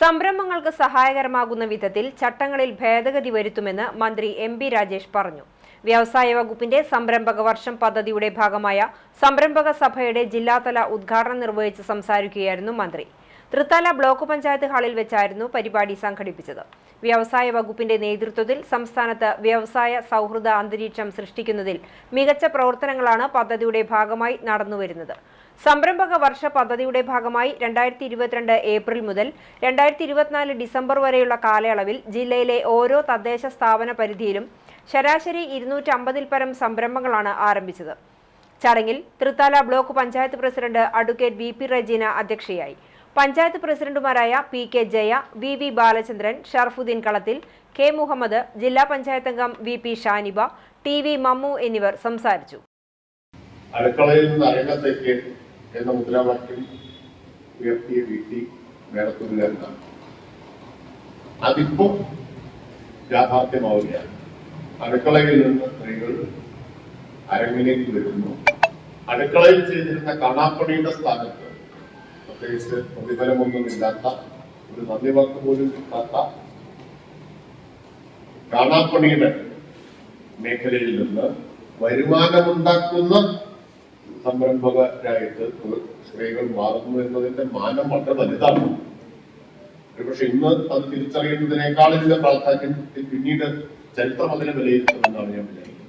സംരംഭങ്ങൾക്ക് സഹായകരമാകുന്ന വിധത്തിൽ ചട്ടങ്ങളിൽ ഭേദഗതി വരുത്തുമെന്ന് മന്ത്രി എം ബി രാജേഷ് പറഞ്ഞു. വ്യവസായ വകുപ്പിന്റെ സംരംഭക വർഷം പദ്ധതിയുടെ ഭാഗമായ സംരംഭക സഭയുടെ ജില്ലാതല ഉദ്ഘാടനം നിർവഹിച്ച് സംസാരിക്കുകയായിരുന്നു മന്ത്രി. തൃത്താല ബ്ലോക്ക് പഞ്ചായത്ത് ഹാളിൽ വെച്ചായിരുന്നു പരിപാടി സംഘടിപ്പിച്ചത്. വ്യവസായ വകുപ്പിന്റെ നേതൃത്വത്തിൽ സംസ്ഥാനത്ത് വ്യവസായ സൗഹൃദ അന്തരീക്ഷം സൃഷ്ടിക്കുന്നതിൽ മികച്ച പ്രവർത്തനങ്ങളാണ് പദ്ധതിയുടെ ഭാഗമായി നടന്നുവരുന്നത്. സംരംഭക വർഷ പദ്ധതിയുടെ ഭാഗമായി രണ്ടായിരത്തി ഇരുപത്തിരണ്ട് ഏപ്രിൽ മുതൽ രണ്ടായിരത്തി ഇരുപത്തിനാല് ഡിസംബർ വരെയുള്ള കാലയളവിൽ ജില്ലയിലെ ഓരോ തദ്ദേശ സ്ഥാപന പരിധിയിലും ശരാശരി ഇരുന്നൂറ്റി അമ്പതിൽ പരം സംരംഭങ്ങളാണ് ആരംഭിച്ചത്. ചടങ്ങിൽ Thrithala block panchayat president advocate V P Rejeena അധ്യക്ഷയായി. പഞ്ചായത്ത് പ്രസിഡന്റുമാരായ P K Jaya V V Balachandran Sharafudheen Kalathil K Muhammad ജില്ലാ പഞ്ചായത്ത് അംഗം V P Shaniba T V Mammu എന്നിവർ സംസാരിച്ചു. അടുക്കളയിൽ നിന്ന് അരങ്ങത്തേക്ക് എന്ന മുദ്രാവാക്യം ഉയർത്തിയ വീട്ടി മേടത്തൂരുകാരനാണ് അതിപ്പോ യാഥാർത്ഥ്യമാവുകയാണ്. അടുക്കളയിൽ നിന്ന് സ്ത്രീകൾ അരങ്ങിലേക്ക് വരുന്നു. അടുക്കളയിൽ ചെയ്തിരുന്ന കാണാപ്പണിയുടെ സ്ഥാനത്ത് പ്രത്യേകിച്ച് പ്രതിഫലമൊന്നുമില്ലാത്ത ഒരു നന്ദി വാക്ക് പോലും കിട്ടാത്ത കാണാപ്പണിയുടെ മേഖലയിൽ നിന്ന് വരുമാനമുണ്ടാക്കുന്ന സംരംഭകരായിട്ട് സ്ത്രീകൾ മാറുന്നു എന്നതിന്റെ മാനം വളരെ വലുതാണ്. പക്ഷെ ഇന്ന് അത് തിരിച്ചറിയുന്നതിനേക്കാളും പ്രാധാന്യം പിന്നീട് ചരിത്രം അതിനെ വിലയിരുത്തുമെന്നാണ് ഞാൻ വിചാരിക്കുന്നത്.